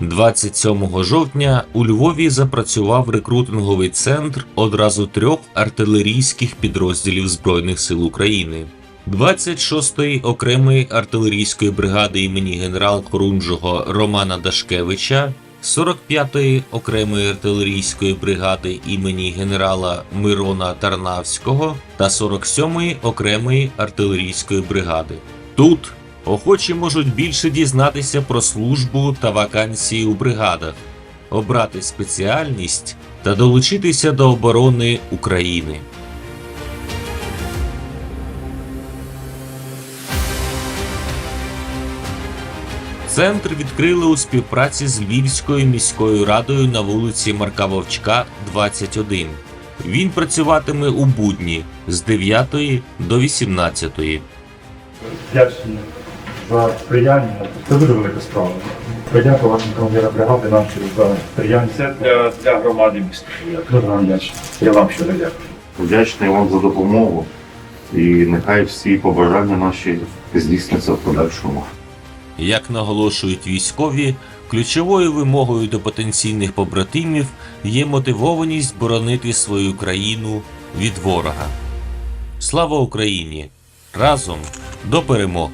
27 жовтня у Львові запрацював рекрутинговий центр одразу трьох артилерійських підрозділів Збройних сил України. 26-ї окремої артилерійської бригади імені генерал-хорунжого Романа Дашкевича, 45-ї окремої артилерійської бригади імені генерала Мирона Тарнавського та 47-ї окремої артилерійської бригади. Тут охочі можуть більше дізнатися про службу та вакансії у бригадах, обрати спеціальність та долучитися до оборони України. Центр відкрили у співпраці з Львівською міською радою на вулиці Марка Вовчка, 21. Він працюватиме у будні з 9 до 18. вдячні за сприяння. Це дуже велика справа. Подякувати вашим командирам бригади нам за сприяння. Це для, для громади міста. Дуже вам вдячний. Я вам щиро дякую. Вдячний вам за допомогу. І нехай всі побажання наші здійсняться в подальшому. Як наголошують військові, ключовою вимогою до потенційних побратимів є мотивованість боронити свою країну від ворога. Слава Україні! Разом до перемоги!